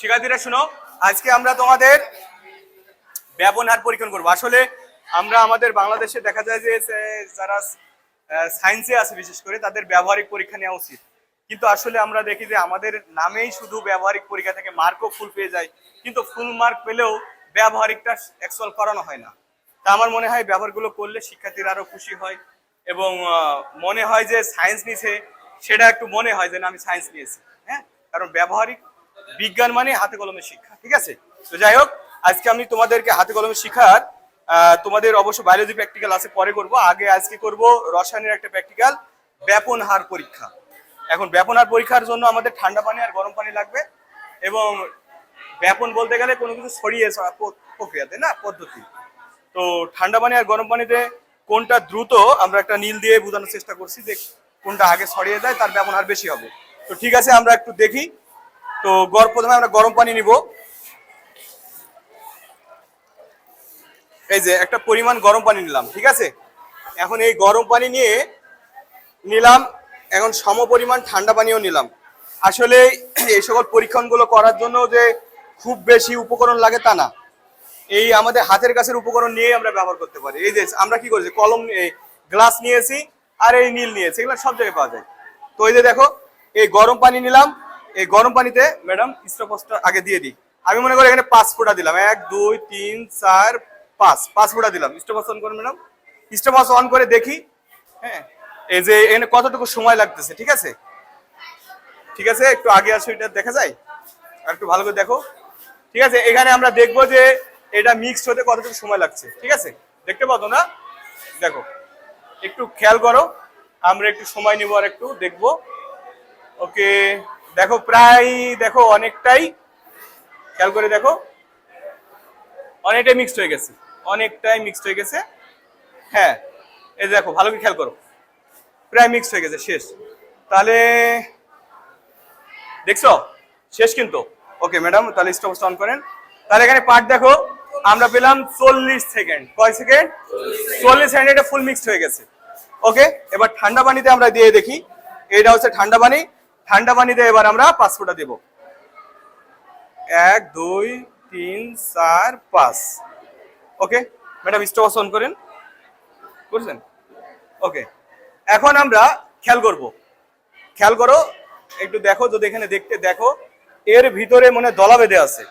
শিক্ষার্থীরা, শুনো, আজকে আমরা তোমাদের ব্যবহার পরীক্ষণ করব। আসলে আমরা আমাদের বাংলাদেশে দেখা যায় যে যারা সায়েন্সে আছে বিশেষ করে, তাদের ব্যবহারিক পরীক্ষা নেওয়া উচিত। কিন্তু আসলে আমরা দেখি যে, আমাদের নামেই শুধু ব্যবহারিক পরীক্ষা থেকে মার্কও ফুল পেয়ে যায়, কিন্তু ফুল মার্ক পেলেও ব্যবহারিকটা অ্যাকচুয়াল করানো হয় না। তা আমার মনে হয় ব্যবহারগুলো করলে শিক্ষার্থীরা আরও খুশি হয় এবং মনে হয় যে সায়েন্স নিছে সেটা একটু মনে হয় যে, না, আমি সায়েন্স নিয়েছি। হ্যাঁ? কারণ ব্যবহারিক বিজ্ঞান মানে হাতে কলমে শিক্ষা, ঠিক আছে? তো যাই হোক, আজকে আমি তোমাদেরকে হাতে কলমে শিখার তোমাদের অবশ্য বায়োলজি প্র্যাকটিক্যাল আছে, পরে করব। আগে আজকে করব রসায়নের একটা প্র্যাকটিক্যাল ব্যাপন হার পরীক্ষা। এখন ব্যাপন হার পরীক্ষার জন্য আমাদের ঠান্ডা পানি আর গরম পানি লাগবে এবং ব্যাপন বলতে গেলে কোনো কিছু ছড়িয়ে ছড়া প্রক্রিয়াতে, না? পদ্ধতি। তো ঠান্ডা পানি আর গরম পানিতে কোনটা দ্রুত, আমরা একটা নীল দিয়ে বোঝানোর চেষ্টা করছি যে কোনটা আগে ছড়িয়ে যায় তার ব্যবহার বেশি হবে। তো ঠিক আছে, আমরা একটু দেখি। তো গর- প্রথমে আমরা গরম পানি নিব। এই যে একটা পরিমাণ গরম পানি নিলাম, ঠিক আছে? এখন এই গরম পানি নিয়ে নিলাম, এখন সম পরিমাণ ঠান্ডা পানিও নিলাম। আসলে এই সকল পরীক্ষণগুলো করার জন্য যে খুব বেশি উপকরণ লাগে তা না। এই আমাদের হাতের কাছের উপকরণ নিয়ে আমরা ব্যবহার করতে পারি। এই যে আমরা কি করেছি, কলম গ্লাস নিয়েছি আর এই নীল নিয়েছি, এগুলো সব জায়গায় পাওয়া যায়। তো এই যে দেখো, এই গরম পানি নিলাম এই গরম পানিতে, ম্যাডাম স্টপসটা আগে দিয়ে দিই। আমি মনে করি এখানে পাঁচ ফোঁটা দিলাম। এক, দুই, তিন, চার, পাঁচ। পাঁচ ফোঁটা দিলাম। স্টপস অন করুন, ম্যাডাম। স্টপস অন করে দেখি হ্যাঁ। এই যে এখানে কতটুকু সময় লাগতেছে, ঠিক আছে? ঠিক আছে? একটু আগে আসো, এটা দেখা যায়? আর একটু ভালো করে দেখো। ঠিক আছে? এখানে আমরা দেখব যে এটা মিক্সড হতে কতটুকু সময় লাগছে, ঠিক আছে? দেখতে পাতো না? দেখো, একটু খেয়াল করো। আমরা একটু সময় নিব আর একটু দেখব। ওকে। দেখো, প্রায় দেখো অনেকটাই, খেয়াল করে দেখো, অনেকটাই মিক্সড হয়ে গেছে, অনেকটাই মিক্সড হয়ে গেছে। হ্যাঁ এই দেখো, ভালো করে খেয়াল করো, প্রায় মিক্সড হয়ে গেছে, শেষ। তাহলে, দেখছ? শেষ কিন্তু। ওকে ম্যাডাম তাহলে স্টপ অন করেন। তাহলে এখানে পার্ট দেখো, আমরা পেলাম চল্লিশ সেকেন্ড কয় সেকেন্ড চল্লিশ সেকেন্ড এটা ফুল মিক্সড হয়ে গেছে। ওকে এবার ঠান্ডা পানিতে আমরা দিয়ে দেখি। এটা হচ্ছে ঠান্ডা পানি। ঠান্ডা পানিতে এবার আমরা পাঁচ ফোঁটা দেবো। এক, দুই, তিন, চার, পাঁচ। ওকে? ম্যাডাম, স্টপ অন করেন। বুঝলেন ওকে। এখন আমরা খেয়াল করব। খেয়াল করো, একটু দেখো, যদি এখানে দেখতে দেখো, এর ভিতরে মনে দলা বেঁধে আছে।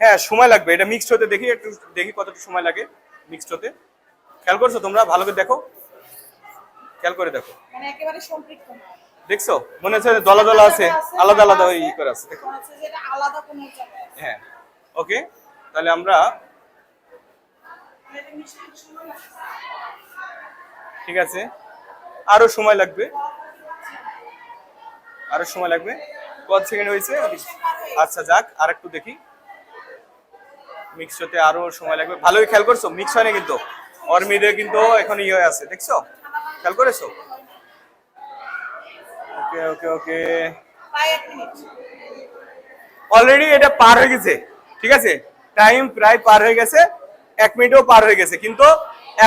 হ্যাঁ সময় লাগবে। এটা মিক্সড হতে দেখি, একটু দেখি কতটুকু সময় লাগে মিক্সড হতে। খেয়াল করছ তোমরা? ভালো করে দেখো। খেয়াল করে দেখো। মানে একেবারে সম্পৃক্ত না দেখছ? মনে হচ্ছে দলা দলা আছে আলাদা আলাদা ওই করে আছে দেখো। হ্যাঁ। ওকে? তাহলে আমরা। ঠিক আছে। আরও সময় লাগবে। আরও সময় লাগবে। কত সেকেন্ড হয়েছে? আচ্ছা যাক আর একটু দেখি। মিক্স হতে আরও সময় লাগবে। ভালোই খেয়াল করছ মিক্স হয়নি কিন্তু। ওর মিদে কিন্তু এখন ইয়ে হয়ে আছে দেখছ? খেয়াল করেছ? ওকে ওকে ওকে অলরেডি এটা পার হয়ে গেছে ঠিক আছে? টাইম প্রায় পার হয়ে গেছে এক মিনিটও পার হয়ে গেছে কিন্তু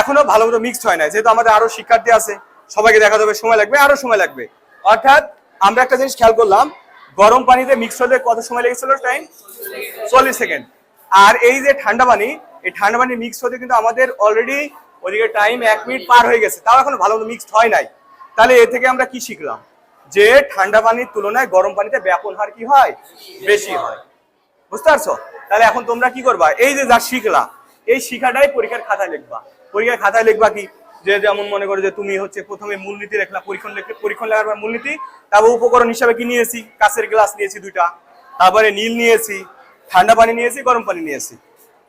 এখনও ভালো মতো মিক্সড হয় না যেহেতু আমাদের আরও শিক্ষার্থী আছে সবাইকে দেখা যাবে সময় লাগবে আরও সময় লাগবে। অর্থাৎ আমরা একটা জিনিস খেয়াল করলাম গরম পানিতে মিক্স হতে কত সময় লেগেছিল টাইম চল্লিশ সেকেন্ড আর এই যে ঠান্ডা পানি এই ঠান্ডা পানি মিক্স হতে কিন্তু আমাদের অলরেডি ওদিকে টাইম এক মিনিট পার হয়ে গেছে তাও এখন ভালো মতো মিক্সড হয় নাই। তাহলে এ থেকে আমরা কি শিখলাম? যে ঠান্ডা পানির তুলনায় গরম পানিতে ব্যাপন হার কি হয়? বেশি হয়। বুঝতে পারছ? তাহলে এখন তোমরা কি করবা? এই যে যা শিখলা, এই শিখাটাই পরীক্ষার খাতায় লিখবা। পরীক্ষার খাতায় লিখবা কি? যে যেমন মনে করো যে তুমি হচ্ছে প্রথমে মূলনীতি লেখলা, পরীক্ষণ লিখলে, পরীক্ষণ লেখার পর মূলনীতি, তারপর উপকরণ হিসাবে কি নিয়েছি? কাঁচের গ্লাস নিয়েছি দুইটা। তারপরে নীল নিয়েছি, ঠান্ডা পানি নিয়েছি, গরম পানি নিয়েছি।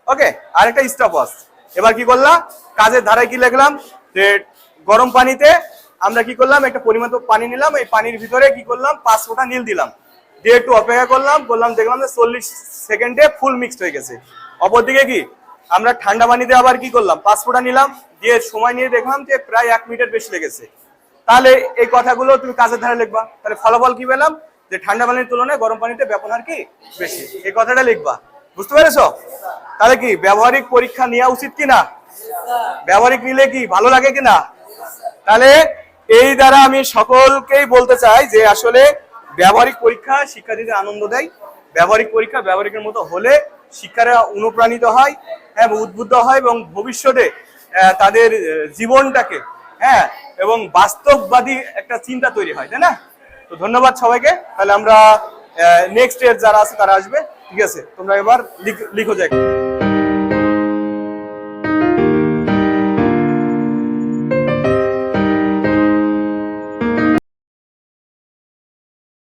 ওকে? আরেকটা স্টপস এবার কি করলাম কাজের ধারায় কি লিখলাম? যে গরম পানিতে আমরা কি করলাম? একটা পরিমাণ পানি নিলাম, এই পানির ভিতরে কি করলাম? পাঁচ ফোঁটা নীল দিলাম। দিয়ে একটু অপেক্ষা করলাম করলাম দেখলাম যে চল্লিশ সেকেন্ডে ফুল মিক্সড হয়ে গেছে। অপরদিকে কি? আমরা ঠান্ডা পানিতে আবার কি করলাম? পাঁচ ফোঁটা নিলাম, দিয়ে সময় নিয়ে দেখলাম যে প্রায় এক মিনিটের বেশি লেগেছে। তাহলে এই কথাগুলো তুমি কাজের ধারে লিখবা। তাহলে ফলাফল কি পেলাম? যে ঠান্ডা পানির তুলনায় গরম পানিতে ব্যবহার কি? বেশি। এই কথাটা লিখবা। বুঝতে পেরেছ? তাহলে কি, ব্যবহারিক পরীক্ষা নেওয়া উচিত কি না ব্যবহারিক নিলে কি, ভালো লাগে কি না তাহলে এই দ্বারা আমি সকলকেই বলতে চাই যে আসলে ব্যবহারিক পরীক্ষা শিক্ষার্থীদের আনন্দ দেয়। ব্যবহারিক পরীক্ষা ব্যবহারিকের মতো হলে শিক্ষারা অনুপ্রাণিত হয় হ্যাঁ উদ্বুদ্ধ হয় এবং ভবিষ্যতে তাদের জীবনটাকে হ্যাঁ এবং বাস্তববাদী একটা চিন্তা তৈরি হয়, তাই না? তো ধন্যবাদ সবাইকে। তাহলে আমরা নেক্সট ইয়ার যারা আছে তারা আসবে, ঠিক আছে? তোমরা এবার লিখো যাই।